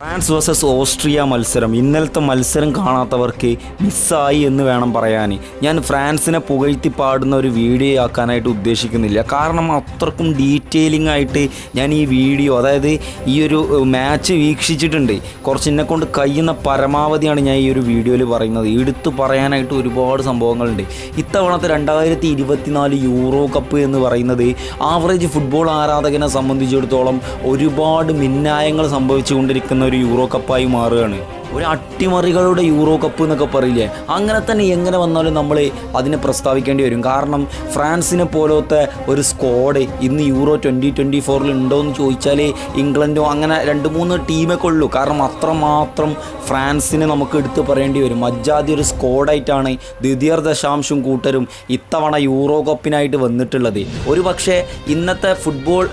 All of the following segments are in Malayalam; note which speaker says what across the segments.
Speaker 1: ഫ്രാൻസ് വേഴ്സസ് ഓസ്ട്രിയ മത്സരം. ഇന്നലത്തെ മത്സരം കാണാത്തവർക്ക് മിസ്സായി എന്ന് വേണം പറയാൻ. ഞാൻ ഫ്രാൻസിനെ പുകഴ്ത്തി പാടുന്ന ഒരു വീഡിയോ ആക്കാനായിട്ട് ഉദ്ദേശിക്കുന്നില്ല. കാരണം അത്രക്കും ഡീറ്റെയിലിംഗ് ആയിട്ട് ഞാൻ ഈ വീഡിയോ അതായത് ഈ ഒരു മാച്ച് വീക്ഷിച്ചിട്ടുണ്ട്. കുറച്ച് എന്നെ കൊണ്ട് കഴിയുന്ന പരമാവധിയാണ് ഞാൻ ഈ ഒരു വീഡിയോയിൽ പറയുന്നത്. എടുത്തു പറയാനായിട്ട് ഒരുപാട് സംഭവങ്ങളുണ്ട്. ഇത്തവണത്തെ രണ്ടായിരത്തി ഇരുപത്തിനാല് യൂറോ കപ്പ് എന്ന് പറയുന്നത് ആവറേജ് ഫുട്ബോൾ ആരാധകനെ സംബന്ധിച്ചിടത്തോളം ഒരുപാട് മിന്നായങ്ങൾ സംഭവിച്ചുകൊണ്ടിരിക്കുന്ന ഒരു യൂറോ കപ്പായി മാറുകയാണ്. ഒരു അട്ടിമറികളുടെ യൂറോ കപ്പ് എന്നൊക്കെ പറയില്ലേ? അങ്ങനെ തന്നെ എങ്ങനെ വന്നാലും നമ്മൾ അതിനെ പ്രസ്താവിക്കേണ്ടി വരും. കാരണം ഫ്രാൻസിനെ പോലത്തെ ഒരു സ്ക്വാഡ് ഇന്ന് യൂറോ ട്വന്റി ട്വന്റി ഫോറിൽ ഉണ്ടോ എന്ന് ചോദിച്ചാൽ ഇംഗ്ലണ്ടോ അങ്ങനെ രണ്ട് മൂന്ന് ടീമൊക്കെ ഉള്ളൂ. കാരണം അത്രമാത്രം ഫ്രാൻസിനെ നമുക്ക് എടുത്ത് പറയേണ്ടി വരും. അജാതി ഒരു സ്ക്വാഡായിട്ടാണ് ദ്വിതീയർ ദശാംശം കൂട്ടരും ഇത്തവണ യൂറോ കപ്പിനായിട്ട് വന്നിട്ടുള്ളത്. ഒരു പക്ഷേ ഇന്നത്തെ ഫുട്ബോൾ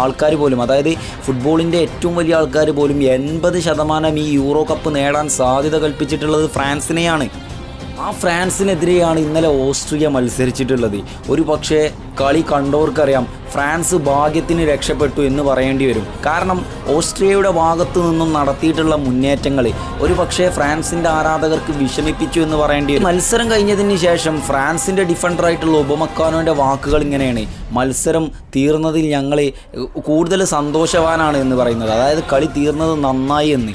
Speaker 1: ആൾക്കാർ പോലും അതായത് ഫുട്ബോളിന്റെ ഏറ്റവും വലിയ ആൾക്കാർ പോലും എൺപത് ശതമാനം ഈ യൂറോ കപ്പ് നേടാൻ സാധ്യത കൽപ്പിച്ചിട്ടുള്ളത് ഫ്രാൻസിനെയാണ്. ആ ഫ്രാൻസിനെതിരെയാണ് ഇന്നലെ ഓസ്ട്രിയ മത്സരിച്ചിട്ടുള്ളത്. ഒരു പക്ഷേ കളി കണ്ടവർക്കറിയാം. ഫ്രാൻസ് ഭാഗ്യത്തിന് രക്ഷപ്പെട്ടു എന്ന് പറയേണ്ടി വരും. കാരണം ഓസ്ട്രിയയുടെ ഭാഗത്തു നിന്നും നടത്തിയിട്ടുള്ള മുന്നേറ്റങ്ങൾ ഒരു പക്ഷേ ഫ്രാൻസിന്റെ ആരാധകർക്ക് വിഷമിപ്പിച്ചു എന്ന് പറയേണ്ടി വരും. മത്സരം കഴിഞ്ഞതിന് ശേഷം ഫ്രാൻസിന്റെ ഡിഫൻഡറായിട്ടുള്ള ഉപമക്കാനോന്റെ വാക്കുകൾ ഇങ്ങനെയാണ്. മത്സരം തീർന്നതിൽ ഞങ്ങൾ കൂടുതൽ സന്തോഷവാനാണ് എന്ന് പറയുന്നത്. അതായത് കളി തീർന്നത് നന്നായി എന്ന്.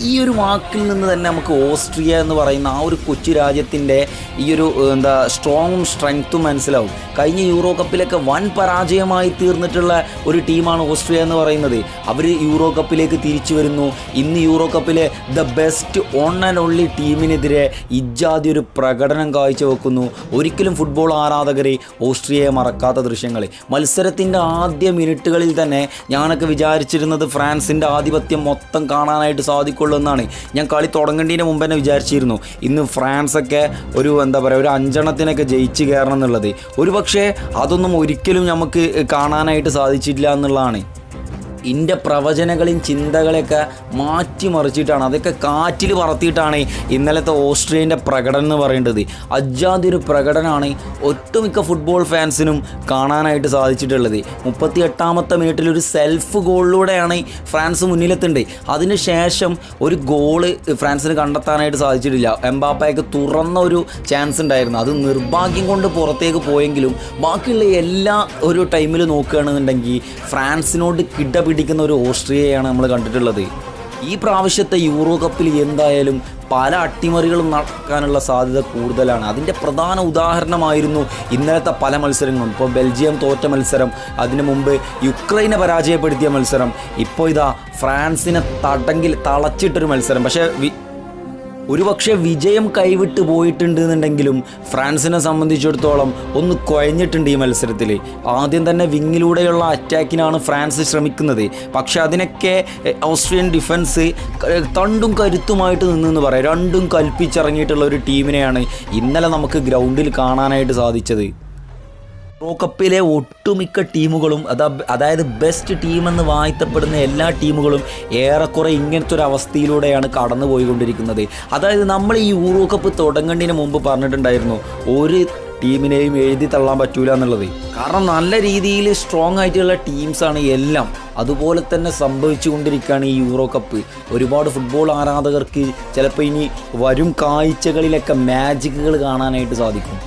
Speaker 1: ഈ ഒരു വാക്കിൽ നിന്ന് തന്നെ നമുക്ക് ഓസ്ട്രിയ എന്ന് പറയുന്ന ആ ഒരു കൊച്ചു രാജ്യത്തിന്റെ ഈ ഒരു എന്താ സ്ട്രോങ്ങും സ്ട്രെങ്ത്തും മനസ്സിലാവും. കഴിഞ്ഞ യൂറോ കപ്പിലൊക്കെ വൻ പരാജയമായി തീർന്നിട്ടുള്ള ഒരു ടീമാണ് ഓസ്ട്രിയ എന്ന് പറയുന്നത്. അവർ യൂറോ കപ്പിലേക്ക് തിരിച്ചു വരുന്നു. ഇന്ന് euro കപ്പിലെ the best one and only ടീമിനെതിരെ ഇജ്ജാതി ഒരു പ്രകടനം കാഴ്ചവെക്കുന്നു. ഒരിക്കലും ഫുട്ബോൾ ആരാധകരെ ഓസ്ട്രിയയെ മറക്കാത്ത ദൃശ്യങ്ങൾ മത്സരത്തിന്റെ ആദ്യ മിനിറ്റുകളിൽ തന്നെ ഞാനൊക്കെ വിചാരിച്ചിരുന്നത് ഫ്രാൻസിന്റെ ആധിപത്യം മൊത്തം കാണാനായിട്ട് സാധിക്കുള്ളൂ എന്നാണ്. ഞാൻ കളി തുടങ്ങേണ്ടതിന് മുമ്പ് തന്നെ വിചാരിച്ചിരുന്നു. ഇന്ന് ഫ്രാൻസൊക്കെ ഒരു എന്താ പറയുക ഒരു അഞ്ചെണ്ണത്തിനൊക്കെ ജയിച്ച് കയറണം എന്നുള്ളത്. ഒരു പക്ഷേ അതൊന്നും ഒരിക്കലും നമുക്ക് കാണാനായിട്ട് സാധിച്ചിട്ടില്ല എന്നുള്ളതാണ്. ഇന്റെ പ്രവചനങ്ങളും ചിന്തകളെയൊക്കെ മാറ്റിമറിച്ചിട്ടാണ് അതൊക്കെ കാറ്റിൽ പറത്തിയിട്ടാണ് ഇന്നലത്തെ ഓസ്ട്രേലിയന്റെ പ്രകടനം എന്ന് പറയേണ്ടത്. അജാതൊരു പ്രകടനമാണ് ഒട്ടുമിക്ക ഫുട്ബോൾ ഫാൻസിനും കാണാനായിട്ട് സാധിച്ചിട്ടുള്ളത്. മുപ്പത്തി എട്ടാമത്തെ മിനിറ്റിൽ ഒരു സെൽഫ് ഗോളിലൂടെയാണ് ഫ്രാൻസ് മുന്നിലെത്തേണ്ടത് അതിനുശേഷം ഒരു ഗോൾ ഫ്രാൻസിന് കണ്ടെത്താനായിട്ട് സാധിച്ചിട്ടില്ല. എംബാപ്പയ്ക്ക് തുറന്ന ഒരു ചാൻസ് ഉണ്ടായിരുന്നു. അത് നിർഭാഗ്യം കൊണ്ട് പുറത്തേക്ക് പോയെങ്കിലും ബാക്കിയുള്ള എല്ലാ ഒരു ടൈമിൽ നോക്കുകയാണെന്നുണ്ടെങ്കിൽ ഫ്രാൻസിനോട് കിടപിടിക്കുന്ന ഒരു ഓസ്ട്രിയയാണ് നമ്മൾ കണ്ടിട്ടുള്ളത്. ഈ പ്രാവശ്യത്തെ യൂറോ കപ്പിൽ എന്തായാലും പല അട്ടിമറികളും നടക്കാനുള്ള സാധ്യത കൂടുതലാണ്. അതിന്റെ പ്രധാന ഉദാഹരണമായിരുന്നു ഇന്നലത്തെ പല മത്സരങ്ങളും. ഇപ്പോൾ ബെൽജിയം തോറ്റ മത്സരം അതിനു മുമ്പ് യുക്രൈനെ പരാജയപ്പെടുത്തിയ മത്സരം. ഇപ്പോൾ ഇതാ ഫ്രാൻസിനെ തടങ്കിൽ തളച്ചിട്ടൊരു മത്സരം. പക്ഷേ ഒരുപക്ഷെ വിജയം കൈവിട്ട് പോയിട്ടുണ്ട് എന്നുണ്ടെങ്കിലും ഫ്രാൻസിനെ സംബന്ധിച്ചിടത്തോളം ഒന്ന് കുഴഞ്ഞിട്ടുണ്ട് ഈ മത്സരത്തിൽ. ആദ്യം തന്നെ വിങ്ങിലൂടെയുള്ള അറ്റാക്കിനാണ് ഫ്രാൻസ് ശ്രമിക്കുന്നത്. പക്ഷെ അതിനൊക്കെ ഓസ്ട്രിയൻ ഡിഫൻസ് തണ്ടും കരുത്തുമായിട്ട് നിന്നെന്ന് പറയാം. രണ്ടും കൽപ്പിച്ചിറങ്ങിയിട്ടുള്ള ഒരു ടീമിനെയാണ് ഇന്നലെ നമുക്ക് ഗ്രൗണ്ടിൽ കാണാനായിട്ട് സാധിച്ചത്. പ്രോ കപ്പിലെ ഒട്ടുമിക്ക ടീമുകളും അതാ അതായത് ബെസ്റ്റ് ടീമെന്ന് വാഴ്ത്തപ്പെടുന്ന എല്ലാ ടീമുകളും ഏറെക്കുറെ ഇങ്ങനത്തെ ഒരു അവസ്ഥയിലൂടെയാണ് കടന്നു പോയിക്കൊണ്ടിരിക്കുന്നത് അതായത് നമ്മൾ ഈ യൂറോ കപ്പ് തുടങ്ങുന്നതിന് മുമ്പ് പറഞ്ഞിട്ടുണ്ടായിരുന്നു ഒരു ടീമിനെയും എഴുതി തള്ളാൻ പറ്റൂല എന്നുള്ളത്. കാരണം നല്ല രീതിയിൽ സ്ട്രോങ് ആയിട്ടുള്ള ടീംസാണ് എല്ലാം. അതുപോലെ തന്നെ സംഭവിച്ചു കൊണ്ടിരിക്കുകയാണ് ഈ യൂറോ കപ്പ് ഒരുപാട് ഫുട്ബോൾ ആരാധകർക്ക് ചിലപ്പോൾ ഇനി വരും കാഴ്ചകളിലൊക്കെ മാജിക്കുകൾ കാണാനായിട്ട് സാധിക്കും.